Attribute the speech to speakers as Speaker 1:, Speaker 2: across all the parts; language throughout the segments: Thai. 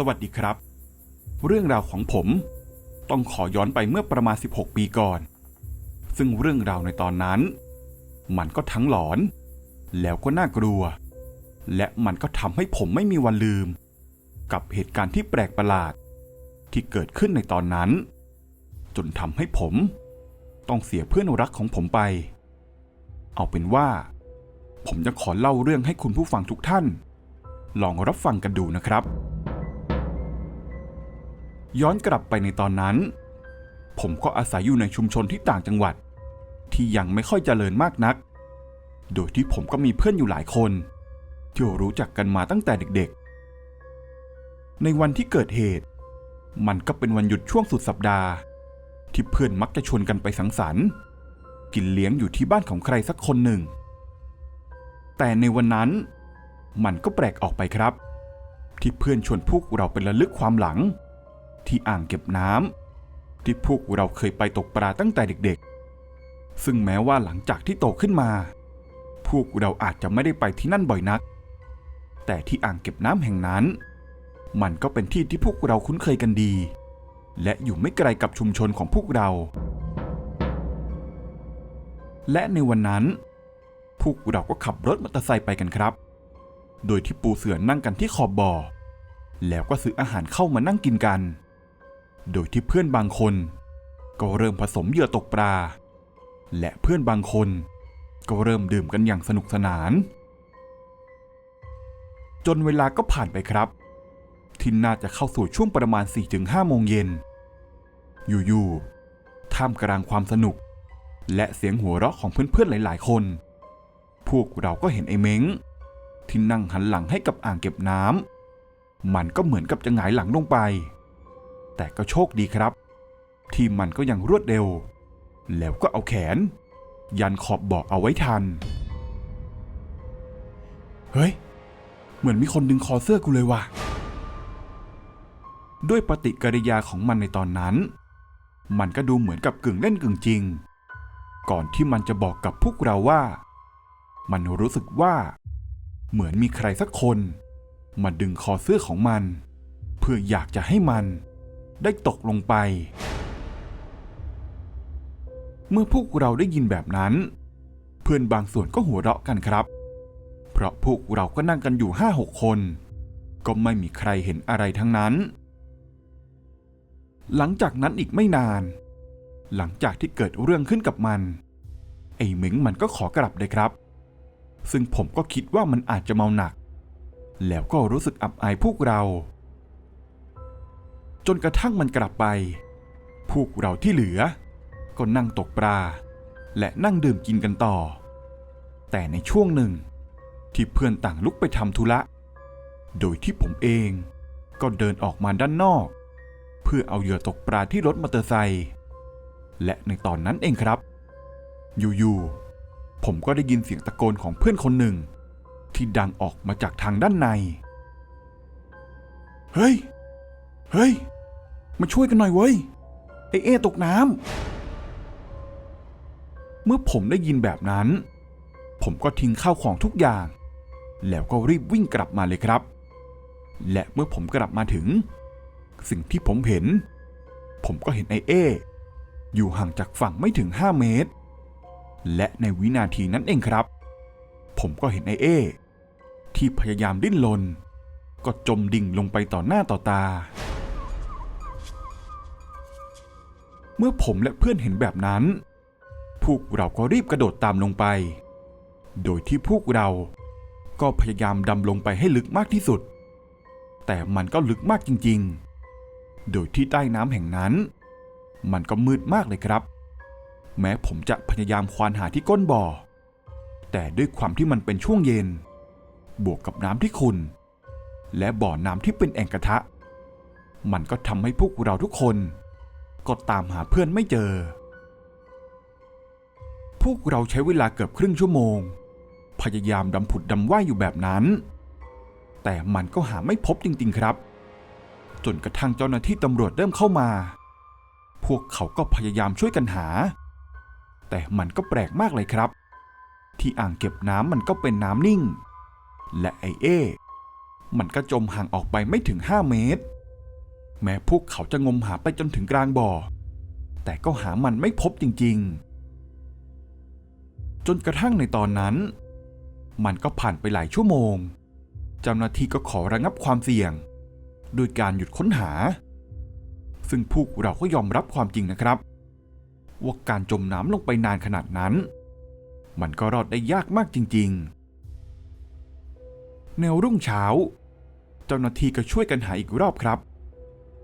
Speaker 1: สวัสดีครับ เรื่องราวของผม ต้องขอย้อนไปเมื่อประมาณ 16 ปีก่อน ซึ่งเรื่องราวในตอนนั้น มันก็ทั้งหลอน แล้วก็น่ากลัว และมันก็ทำให้ผมไม่มีวันลืม กับเหตุการณ์ที่แปลกประหลาด ที่เกิดขึ้นในตอนนั้น จนทำให้ผม ต้องเสียเพื่อนรักของผมไป เอาเป็นว่า ผมจะขอเล่าเรื่องให้คุณผู้ฟังทุกท่านลองรับฟังกันดูนะครับ ย้อนกลับไปในตอนนั้น ผมก็อาศัยอยู่ในชุมชนที่ต่างจังหวัด ที่ยังไม่ค่อยเจริญมากนัก โดยที่ผมก็มีเพื่อนอยู่หลายคน ที่รู้จักกันมาตั้งแต่เด็กๆ ในวันที่เกิดเหตุ มันก็เป็นวันหยุดช่วงสุดสัปดาห์ ที่เพื่อนมักจะชวนกันไปสังสรรค์ กินเลี้ยงอยู่ที่บ้านของใครสักคนหนึ่ง แต่ในวันนั้น มันก็แปลกออกไปครับ ที่เพื่อนชวนพวกเราไประลึกความหลัง ที่อ่างเก็บน้ำที่พวกเราเคยไปตกปลาตั้งแต่เด็กๆ ซึ่งแม้ว่าหลังจากที่โตขึ้นมา พวกเราอาจจะไม่ได้ไปที่นั่นบ่อยนัก แต่ที่อ่างเก็บน้ำแห่งนั้น มันก็เป็นที่ที่พวกเราคุ้นเคยกันดี และอยู่ไม่ไกลกับชุมชนของพวกเรา และในวันนั้น พวกเราก็ขับรถมอเตอร์ไซค์ไปกันครับ โดยที่ปูเสือนั่งกันที่ขอบบ่อแล้วก็ซื้ออาหารเข้ามานั่งกินกัน โดยที่เพื่อนบางคน ก็เริ่มผสมเหยื่อตกปลา และเพื่อนบางคน ก็เริ่มดื่มกันอย่างสนุกสนาน จนเวลาก็ผ่านไปครับ ที่น่าจะเข้าสู่ช่วงประมาณ 4-5 โมงเย็น อยู่ๆ ท่ามกลางความสนุก และเสียงหัวเราะของเพื่อนๆ หลายๆ คน พวกเราก็เห็นไอ้เม้ง ที่นั่งหันหลังให้กับอ่างเก็บน้ำมันก็เหมือนกับจะหงายหลังลงไป แต่ก็โชคดีครับ ที่มันก็ยังรวดเร็ว แล้วก็เอาแขน ยันขอบเบาะเอาไว้ทัน เฮ้ย เหมือนมีคนดึงคอเสื้อกูเลยว่ะ ด้วยปฏิกิริยาของมันในตอนนั้น มันก็ดูเหมือนกับกึ่งเล่นกึ่งจริง ก่อนที่มันจะบอกกับพวกเราว่า มันรู้สึกว่า เหมือนมีใครสักคน มาดึงคอเสื้อของมัน เพื่ออยากจะให้มัน ได้ตกลงไป เมื่อพวกเราได้ยินแบบนั้น เพื่อนบางส่วนก็หัวเราะกันครับ เพราะพวกเราก็นั่งกันอยู่ห้าหกคน ก็ไม่มีใครเห็นอะไรทั้งนั้น หลังจากนั้นอีกไม่นาน หลังจากที่เกิดเรื่องขึ้นกับมัน ไอ้เหมิงมันก็ขอกลับเลยครับ ซึ่งผมก็คิดว่ามันอาจจะเมาหนัก แล้วก็รู้สึกอับอายพวกเรา จนกระทั่งมันกลับไป พวกเราที่เหลือ ก็นั่งตกปลา และนั่งดื่มกินกันต่อ แต่ในช่วงหนึ่ง ที่เพื่อนต่างลุกไปทำธุระ โดยที่ผมเองก็เดินออกมาด้านนอก เพื่อเอาเหยื่อตกปลาที่รถมอเตอร์ไซค์และในตอนนั้นเองครับ อยู่ๆผมก็ได้ยินเสียงตะโกนของเพื่อนคนหนึ่ง ที่ดังออกมาจากทางด้านใน เฮ้ย เฮ้ย มาช่วยกันหน่อยเว้ยไอเอตกน้ำเมื่อผมได้ยินแบบนั้น ผมก็ทิ้งข้าวของทุกอย่าง แล้วก็รีบวิ่งกลับมาเลยครับ และเมื่อผมกลับมาถึง สิ่งที่ผมเห็น ผมก็เห็นไอเออยู่ห่างจากฝั่งไม่ถึง 5 เมตร และในวินาทีนั้นเองครับ ผมก็เห็นไอเอที่พยายามดิ้นรนก็จมดิ่งลงไปต่อหน้าต่อตา เมื่อผมและเพื่อนเห็นแบบนั้น พวกเราก็รีบกระโดดตามลงไป โดยที่พวกเราก็พยายามดำลงไปให้ลึกมากที่สุด แต่มันก็ลึกมากจริงๆ โดยที่ใต้น้ำแห่งนั้น มันก็มืดมากเลยครับ แม้ผมจะพยายามควานหาที่ก้นบ่อ แต่ด้วยความที่มันเป็นช่วงเย็น บวกกับน้ำที่ขุ่นและบ่อน้ำที่เป็นแอ่งกระทะ มันก็ทำให้พวกเราทุกคน ก็ตามหาเพื่อนไม่เจอ พวกเราใช้เวลาเกือบครึ่งชั่วโมง พยายามดำผุดดำว่ายอยู่แบบนั้น แต่มันก็หาไม่พบจริงๆครับ จนกระทั่งเจ้าหน้าที่ตำรวจเริ่มเข้ามา พวกเขาก็พยายามช่วยกันหา แต่มันก็แปลกมากเลยครับ ที่อ่างเก็บน้ำมันก็เป็นน้ำนิ่ง และไอเอ มันก็จมห่างออกไปไม่ถึง 5 เมตร แม้พวกเขาจะงมหาไปจนถึงกลางบ่อ แต่ก็หามันไม่พบจริงๆ จนกระทั่งในตอนนั้น มันก็ผ่านไปหลายชั่วโมง เจ้าหน้าที่ก็ขอระงับความเสี่ยง โดยการหยุดค้นหา ซึ่งพวกเราก็ยอมรับความจริงนะครับ ว่าการจมน้ำลงไปนานขนาดนั้น มันก็รอดได้ยากมากจริงๆ แนวรุ่งเช้า เจ้าหน้าที่ก็ช่วยกันหาอีกรอบครับ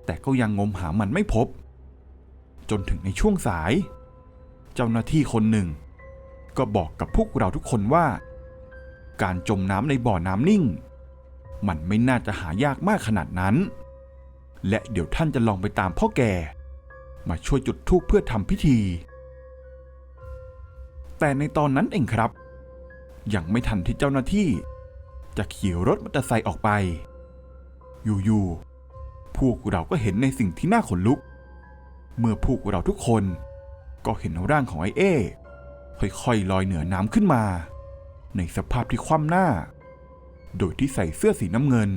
Speaker 1: แต่ก็ยังงมหามันไม่พบ จนถึงในช่วงสาย เจ้าหน้าที่คนหนึ่ง ก็บอกกับพวกเราทุกคนว่า การจมน้ำในบ่อน้ำนิ่ง มันไม่น่าจะหายากมากขนาดนั้น และเดี๋ยวท่านจะลองไปตามพ่อแก่มาช่วยจุดธูปเพื่อทำพิธี แต่ในตอนนั้นเองครับ ยังไม่ทันที่เจ้าหน้าที่ จะขี่รถมอเตอร์ไซค์ออกไป อยู่ๆ พวกเราก็เห็นในสิ่งที่น่าขนลุก เมื่อพวกเราทุกคน ก็เห็นร่างของไอเอ้ค่อยๆลอยเหนือน้ำขึ้นมา ในสภาพที่คว่ำหน้า โดยที่ใส่เสื้อสีน้ำเงิน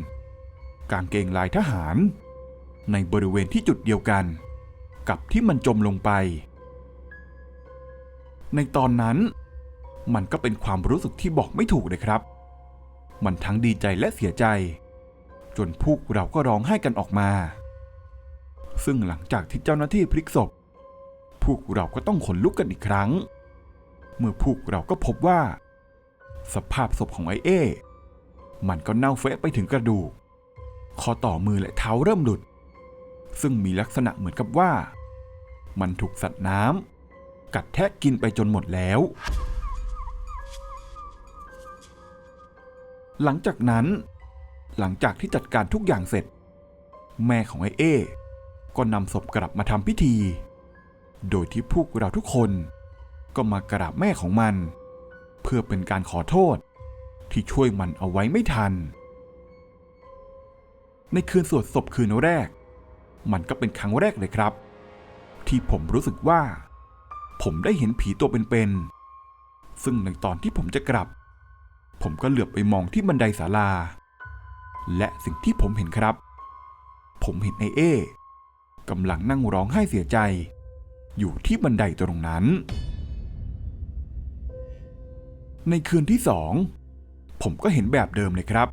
Speaker 1: กางเกงลายทหาร ในบริเวณที่จุดเดียวกัน กับที่มันจมลงไป ในตอนนั้น มันก็เป็นความรู้สึกที่บอกไม่ถูกเลยครับ มันทั้งดีใจและเสียใจ จนพวกเราก็ร้องไห้กันออกมา ซึ่งหลังจากที่เจ้าหน้าที่พลิกศพ พวกเราก็ต้องขนลุกกันอีกครั้ง เมื่อพวกเราก็พบว่า สภาพศพของไอเอ มันก็เน่าเฟะไปถึงกระดูก คอต่อมือและเท้าเริ่มหลุด ซึ่งมีลักษณะเหมือนกับว่า มันถูกสัตว์น้ำกัดแทะกินไปจนหมดแล้วหลังจากนั้น หลังจากที่จัดการทุกอย่างเสร็จ แม่ของไอเอก็นำศพกลับมาทำพิธี โดยที่พวกเราทุกคนก็มากราบแม่ของมัน เพื่อเป็นการขอโทษที่ช่วยมันเอาไว้ไม่ทัน ในคืนสวดศพคืนแรก มันก็เป็นครั้งแรกเลยครับ ที่ผมรู้สึกว่า ผมได้เห็นผีตัวเป็นๆซึ่งในตอนที่ผมจะกลับ ผมก็เหลือบไปมองที่บันไดศาลา และสิ่งที่ผมเห็นครับ ผมเห็นไอเอกำลังนั่งร้องไห้เสียใจ อยู่ที่บันไดตรงนั้น ในคืนที่สองผมก็เห็นแบบเดิมเลยครับ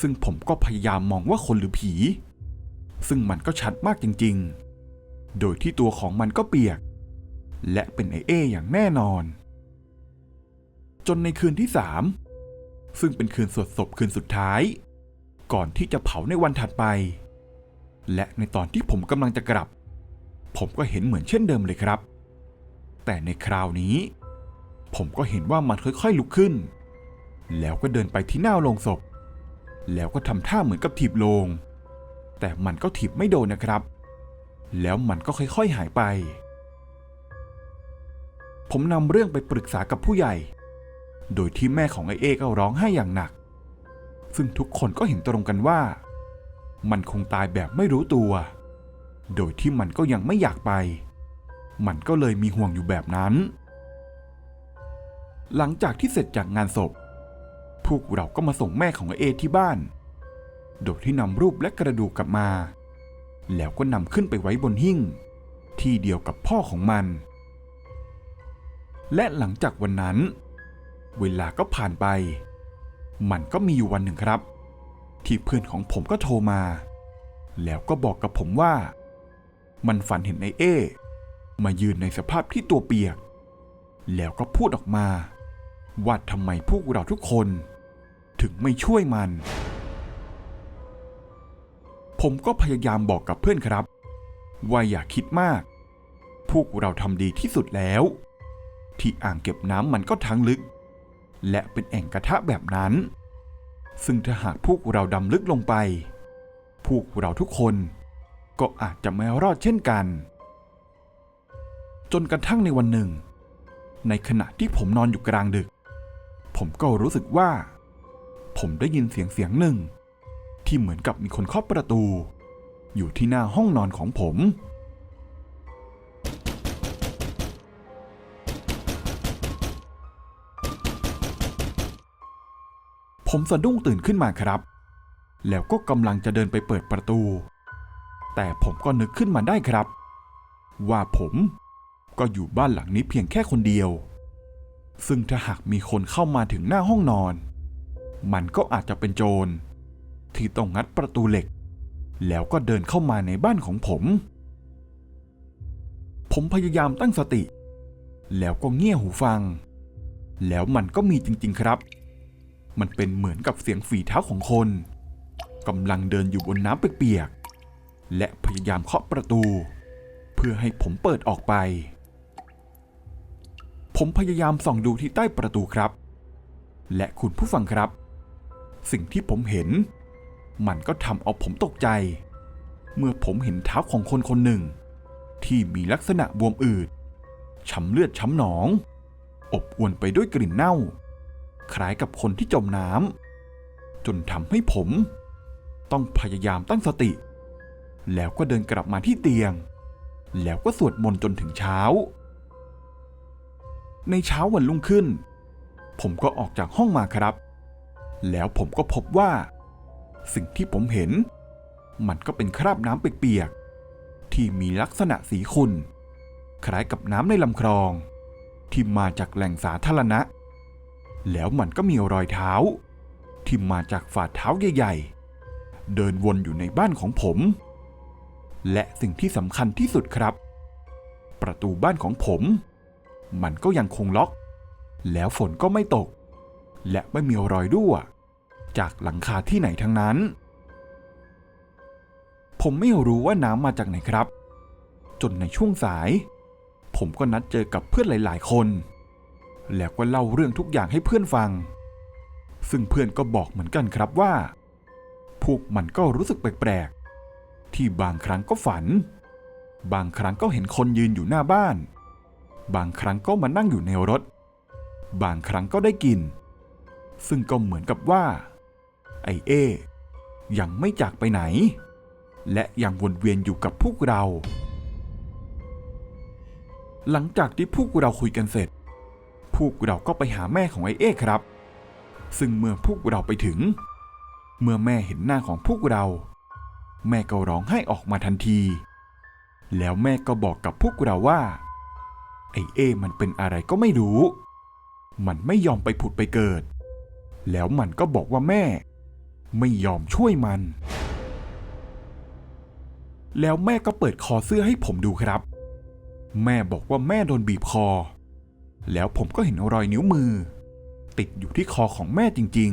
Speaker 1: ซึ่งผมก็พยายามมองว่าคนหรือผี ซึ่งมันก็ชัดมากจริง ๆ โดยที่ตัวของมันก็เปียก และเป็นไอเออย่างแน่นอน จนในคืนที่สามซึ่งเป็นคืนสวดศพคืนสุดท้าย ก่อนที่จะเผาในวันถัดไป และในตอนที่ผมกำลังจะกลับ ผมก็เห็นเหมือนเช่นเดิมเลยครับ แต่ในคราวนี้ ผมก็เห็นว่ามันค่อยๆลุกขึ้น แล้วก็เดินไปที่หน้าโลงศพ แล้วก็ทำท่าเหมือนกับถีบโลง แต่มันก็ถีบไม่โดนนะครับ แล้วมันก็ค่อยๆหายไป ผมนำเรื่องไปปรึกษากับผู้ใหญ่ โดยที่แม่ของไอเอก็ร้องไห้อย่างหนัก ซึ่งทุกคนก็เห็นตรงกันว่า มันคงตายแบบไม่รู้ตัว โดยที่มันก็ยังไม่อยากไป มันก็เลยมีห่วงอยู่แบบนั้น หลังจากที่เสร็จจากงานศพ พวกเราก็มาส่งแม่ของเอที่บ้าน โดยที่นำรูปและกระดูกกลับมา แล้วก็นำขึ้นไปไว้บนหิ้ง ที่เดียวกับพ่อของมัน และหลังจากวันนั้น เวลาก็ผ่านไป มันก็มีอยู่วันหนึ่งครับ ที่เพื่อนของผมก็โทรมา แล้วก็บอกกับผมว่า มันฝันเห็นไอเอมายืนในสภาพที่ตัวเปียก แล้วก็พูดออกมา ว่าทำไมพวกเราทุกคน ถึงไม่ช่วยมัน ผมก็พยายามบอกกับเพื่อนครับ ว่าอย่าคิดมาก พวกเราทำดีที่สุดแล้ว ที่อ่างเก็บน้ำมันก็ทั้งลึก และเป็นแอ่งกระทะแบบนั้น ซึ่งถ้าหากพวกเราดำลึกลงไป พวกเราทุกคนก็อาจจะไม่รอดเช่นกัน จนกระทั่งในวันหนึ่ง ในขณะที่ผมนอนอยู่กลางดึก ผมก็รู้สึกว่า ผมได้ยินเสียงเสียงหนึ่ง ที่เหมือนกับมีคนเคาะประตู อยู่ที่หน้าห้องนอนของผม ผมสะดุ้งตื่นขึ้นมาครับ แล้วก็กำลังจะเดินไปเปิดประตู แต่ผมก็นึกขึ้นมาได้ครับ ว่าผมก็อยู่บ้านหลังนี้เพียงแค่คนเดียว ซึ่งถ้าหากมีคนเข้ามาถึงหน้าห้องนอน มันก็อาจจะเป็นโจร ที่ต้องงัดประตูเหล็ก แล้วก็เดินเข้ามาในบ้านของผม ผมพยายามตั้งสติ แล้วก็เงี่ยหูฟัง แล้วมันก็มีจริง ๆ ครับ มันเป็นเหมือนกับเสียงฝีเท้าของคนกำลังเดินอยู่บนน้ำเปียกๆ และพยายามเคาะประตู เพื่อให้ผมเปิดออกไป ผมพยายามส่องดูที่ใต้ประตูครับ และคุณผู้ฟังครับ สิ่งที่ผมเห็น มันก็ทำเอาผมตกใจ เมื่อผมเห็นเท้าของคนคนหนึ่ง ที่มีลักษณะบวมอืดช้ำเลือดช้ำหนอง อบอวนไปด้วยกลิ่นเน่า คล้ายกับคนที่จมน้ำจนทำให้ผม ต้องพยายามตั้งสติ แล้วก็เดินกลับมาที่เตียง แล้วก็สวดมนต์จนถึงเช้า ในเช้าวันรุ่งขึ้น ผมก็ออกจากห้องมาครับ แล้วผมก็พบว่า สิ่งที่ผมเห็น มันก็เป็นคราบน้ำเปียกๆที่มีลักษณะสีขุ่นคล้ายกับน้ำในลำคลอง ที่มาจากแหล่งสาธารณะ แล้วมันก็มีรอยเท้า ที่มาจากฝ่าเท้าใหญ่ๆ เดินวนอยู่ในบ้านของผม และสิ่งที่สำคัญที่สุดครับ ประตูบ้านของผม มันก็ยังคงล็อก แล้วฝนก็ไม่ตก และไม่มีรอยรั่ว จากหลังคาที่ไหนทั้งนั้น ผมไม่รู้ว่าน้ำมาจากไหนครับ จนในช่วงสาย ผมก็นัดเจอกับเพื่อนหลาย ๆ คน แล้วก็เล่าเรื่องทุกอย่างให้เพื่อนฟัง ซึ่งเพื่อนก็บอกเหมือนกันครับว่า พวกมันก็รู้สึกแปลกๆ ที่บางครั้งก็ฝัน บางครั้งก็เห็นคนยืนอยู่หน้าบ้าน บางครั้งก็มานั่งอยู่ในรถ บางครั้งก็ได้กลิน ซึ่งก็เหมือนกับว่า ไอเอ ยังไม่จากไปไหน และยังวนเวียนอยู่กับพวกเรา หลังจากที่พวกเราคุยกันเสร็จ พวกเราก็ไปหาแม่ของไอเอครับ ซึ่งเมื่อพวกเราไปถึง เมื่อแม่เห็นหน้าของพวกเรา แม่ก็ร้องไห้ออกมาทันที แล้วแม่ก็บอกกับพวกเราว่า ไอเอมันเป็นอะไรก็ไม่รู้ มันไม่ยอมไปผุดไปเกิด แล้วมันก็บอกว่าแม่ ไม่ยอมช่วยมัน แล้วแม่ก็เปิดคอเสื้อให้ผมดูครับ แม่บอกว่าแม่โดนบีบคอ แล้วผมก็เห็นรอยนิ้วมือ ติดอยู่ที่คอของแม่จริง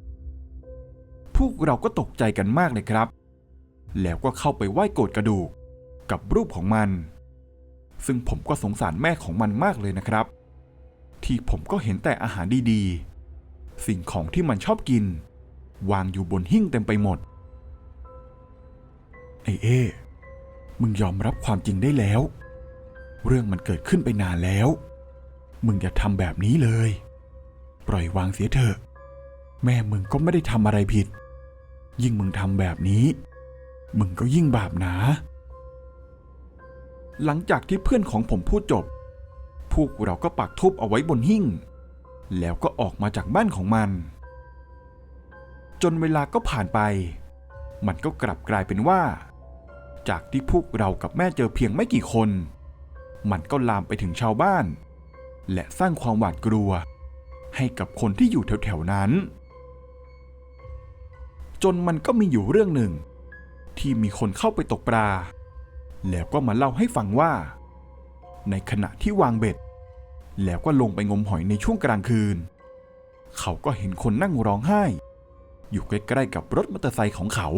Speaker 1: ๆ พวกเราก็ตกใจกันมากเลยครับ แล้วก็เข้าไปไหว้โกรธกระดูกกับรูปของมัน ซึ่งผมก็สงสารแม่ของมันมากเลยนะครับ ที่ผมก็เห็นแต่อาหารดีๆ สิ่งของที่มันชอบกิน วางอยู่บนหิ้งเต็มไปหมดไอเอมึงยอมรับความจริงได้แล้ว เรื่องมันเกิดขึ้นไปนานแล้ว มึงอย่าทำแบบนี้เลย ปล่อยวางเสียเถอะ แม่มึงก็ไม่ได้ทำอะไรผิด ยิ่งมึงทำแบบนี้ มึงก็ยิ่งบาปหนา หลังจากที่เพื่อนของผมพูดจบ พวกเราก็ปักทูบเอาไว้บนหิ้ง แล้วก็ออกมาจากบ้านของมัน จนเวลาก็ผ่านไป มันก็กลับกลายเป็นว่า จากที่พวกเรากับแม่เจอเพียงไม่กี่คน มันก็ลามไปถึงชาวบ้าน และสร้างความหวาดกลัว ให้กับคนที่อยู่แถวๆนั้น จนมันก็มีอยู่เรื่องหนึ่ง ที่มีคนเข้าไปตกปลา แล้วก็มาเล่าให้ฟังว่า ในขณะที่วางเบ็ด แล้วก็ลงไปงมหอยในช่วงกลางคืน เขาก็เห็นคนนั่งร้องไห้ อยู่ใกล้ๆกับรถมอเตอร์ไซค์ของเขา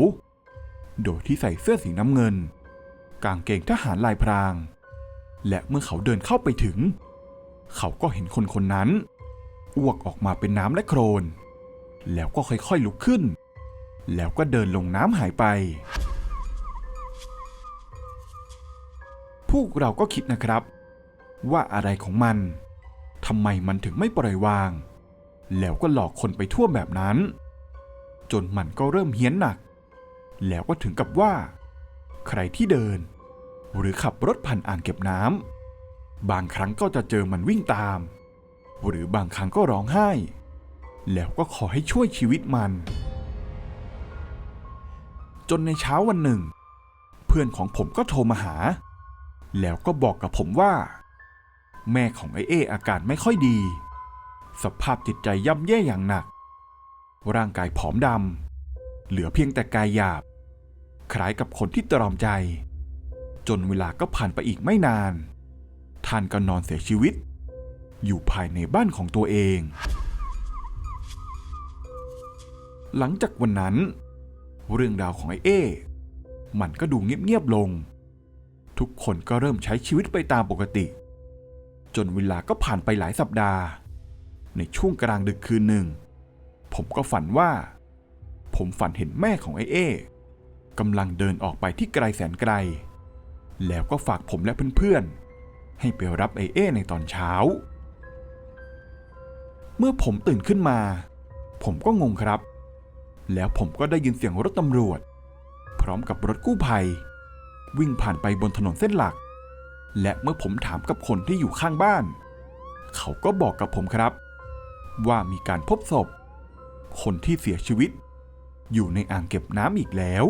Speaker 1: โดยที่ใส่เสื้อสีน้ำเงิน กางเกงทหารลายพราง และเมื่อเขาเดินเข้าไปถึงเเขาก็เห็นคนคนนั้น อ้วกออกมาเป็นน้ำและโครน แล้วก็ค่อยๆลุกขึ้น แล้วก็เดินลงน้ำหายไป พวกเราก็คิดนะครับ ว่าอะไรของมันทำไมมันถึงไม่ปล่อยวาง แล้วก็หลอกคนไปทั่วแบบนั้น จนมันก็เริ่มเฮี้ยนหนัก แล้วก็ถึงกับว่า ใครที่เดิน หรือขับรถผ่านอ่างเก็บน้ำ บางครั้งก็จะเจอมันวิ่งตาม หรือบางครั้งก็ร้องไห้ แล้วก็ขอให้ช่วยชีวิตมัน จนในเช้าวันหนึ่ง เพื่อนของผมก็โทรมาหา แล้วก็บอกกับผมว่า แม่ของไอเออาการไม่ค่อยดี สภาพจิตใจย่ำแย่อย่างหนัก ร่างกายผอมดำเหลือเพียงแต่กายหยาบ คล้ายกับคนที่ตรอมใจ จนเวลาก็ผ่านไปอีกไม่นาน ท่านก็นอนเสียชีวิต อยู่ภายในบ้านของตัวเอง หลังจากวันนั้น เรื่องราวของไอเอ้มันก็ดูเงียบๆลง ทุกคนก็เริ่มใช้ชีวิตไปตามปกติ จนเวลาก็ผ่านไปหลายสัปดาห์ ในช่วงกลางดึกคืนหนึ่ง ผมก็ฝันว่า ผมฝันเห็นแม่ของไอเอ้กำลังเดินออกไปที่ไกลแสนไกล แล้วก็ฝากผมและเพื่อนๆ ให้ไปรับไอเอ้ในตอนเช้า เมื่อผมตื่นขึ้นมา ผมก็งงครับ แล้วผมก็ได้ยินเสียงรถตำรวจ พร้อมกับรถกู้ภัย วิ่งผ่านไปบนถนนเส้นหลัก และเมื่อผมถามกับคนที่อยู่ข้างบ้าน เขาก็บอกกับผมครับ ว่ามีการพบศพ คนที่เสียชีวิต อยู่ในอ่างเก็บน้ำอีกแล้ว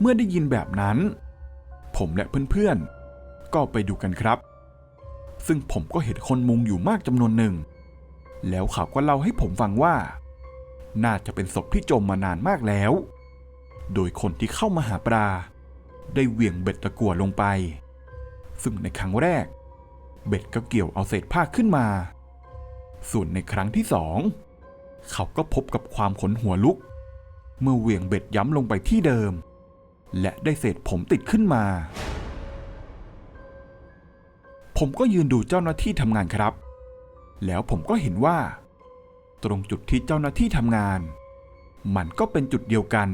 Speaker 1: เมื่อได้ยินแบบนั้น ผมและเพื่อนๆ ก็ไปดูกันครับ ซึ่งผมก็เห็นคนมุงอยู่มากจำนวนหนึ่ง แล้วเขาก็เล่าให้ผมฟังว่า น่าจะเป็นศพที่จมมานานมากแล้ว โดยคนที่เข้ามาหาปลา ได้เหวี่ยงเบ็ดตะกั่วลงไป ซึ่งในครั้งแรก เบ็ดก็เกี่ยวเอาเศษผ้าขึ้นมา ส่วนในครั้งที่สองเขาก็พบกับความขนหัวลุก เมื่อเหวี่ยงเบ็ดย้ำลงไปที่เดิม และได้เศษผมติดขึ้นมา ผมก็ยืนดูเจ้าหน้าที่ทำงานครับ แล้วผมก็เห็นว่า ตรงจุดที่เจ้าหน้าที่ทำงาน มันก็เป็นจุดเดียวกัน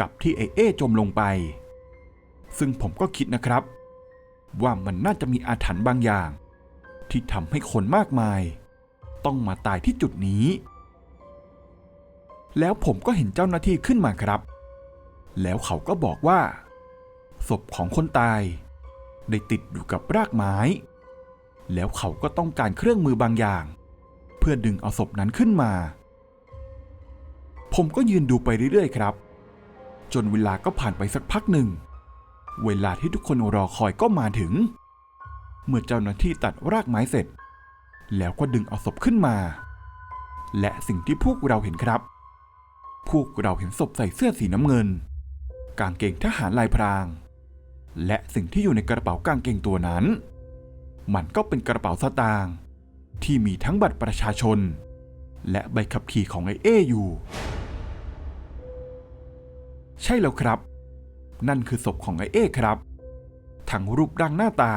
Speaker 1: กับที่ไอเอจมลงไป ซึ่งผมก็คิดนะครับ ว่ามันน่าจะมีอาถรรพ์บางอย่าง ที่ทำให้คนมากมาย ต้องมาตายที่จุดนี้ แล้วผมก็เห็นเจ้าหน้าที่ขึ้นมาครับ แล้วเขาก็บอกว่า ศพของคนตาย ได้ติดอยู่กับรากไม้ แล้วเขาก็ต้องการเครื่องมือบางอย่าง เพื่อดึงเอาศพนั้นขึ้นมา ผมก็ยืนดูไปเรื่อยๆครับ จนเวลาก็ผ่านไปสักพักหนึ่ง เวลาที่ทุกคนรอคอยก็มาถึง เมื่อเจ้าหน้าที่ตัดรากไม้เสร็จ แล้วก็ดึงเอาศพขึ้นมา และสิ่งที่พวกเราเห็นครับ พวกเราเห็นศพใส่เสื้อสีน้ำเงิน กางเกงทหารลายพราง และสิ่งที่อยู่ในกระเป๋ากางเกงตัวนั้น มันก็เป็นกระเป๋าสตางค์ที่มีทั้งบัตรประชาชน และใบขับขี่ของไอเออยู่ ใช่แล้วครับ นั่นคือศพของไอเอครับ ทั้งรูปร่างหน้าตา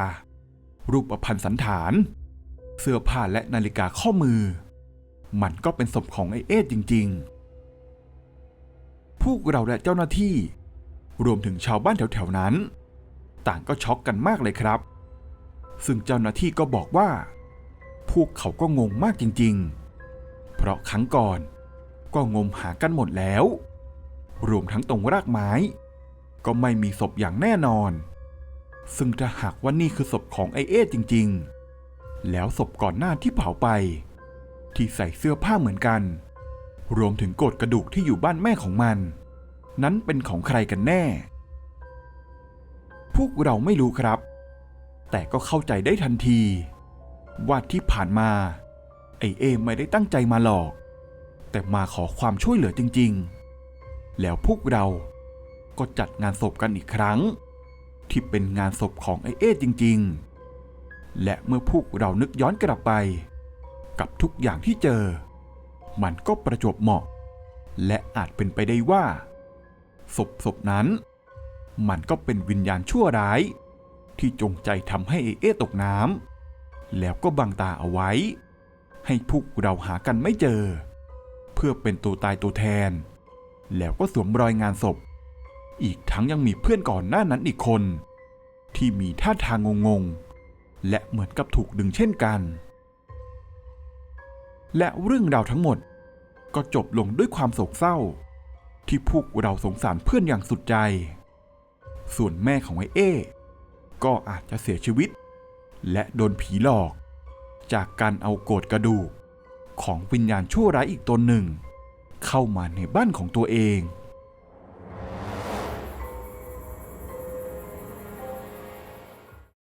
Speaker 1: รูปพันธ์สันฐาน เสื้อผ้าและนาฬิกาข้อมือ มันก็เป็นศพของไอเอจริง ๆ พวกเราและเจ้าหน้าที่ รวมถึงชาวบ้านแถวๆนั้น ต่างก็ช็อกกันมากเลยครับ ซึ่งเจ้าหน้าที่ก็บอกว่า พวกเขาก็งงมากจริงๆ เพราะครั้งก่อนก็งมหากันหมดแล้ว รวมทั้งตรงรากไม้ ก็ไม่มีศพอย่างแน่นอน ซึ่งถ้าหากว่านี่คือศพของไอเอจริงๆ แล้วศพก่อนหน้าที่เผาไป ที่ใส่เสื้อผ้าเหมือนกัน รวมถึงโกดกระดูกที่อยู่บ้านแม่ของมัน นั้นเป็นของใครกันแน่ พวกเราไม่รู้ครับ แต่ก็เข้าใจได้ทันที ว่าที่ผ่านมา ไอเอไม่ได้ตั้งใจมาหลอก แต่มาขอความช่วยเหลือจริง ๆ แล้วพวกเราก็จัดงานศพกันอีกครั้ง ที่เป็นงานศพของไอเอจริง ๆ และเมื่อพวกเรานึกย้อนกลับไป กับทุกอย่างที่เจอ มันก็ประจวบเหมาะ และอาจเป็นไปได้ว่าศพศพนั้น มันก็เป็นวิญญาณชั่วร้าย ที่จงใจทำให้เอเอตกน้ำแล้วก็บังตาเอาไว้ ให้พวกเราหากันไม่เจอ เพื่อเป็นตัวตายตัวแทน แล้วก็สวมรอยงานศพ อีกทั้งยังมีเพื่อนก่อนหน้านั้นอีกคน ที่มีท่าทางงงๆ และเหมือนกับถูกดึงเช่นกัน และเรื่องราวทั้งหมดก็จบลงด้วยความโศกเศร้า ที่พวกเราสงสารเพื่อนอย่างสุดใจ ส่วนแม่ของไอเอ้ก็อาจจะเสียชีวิต และโดนผีหลอก จากการเอาโกดกระดูกของวิญญาณชั่วร้ายอีกตนหนึ่ง เข้ามาในบ้านของตัวเอง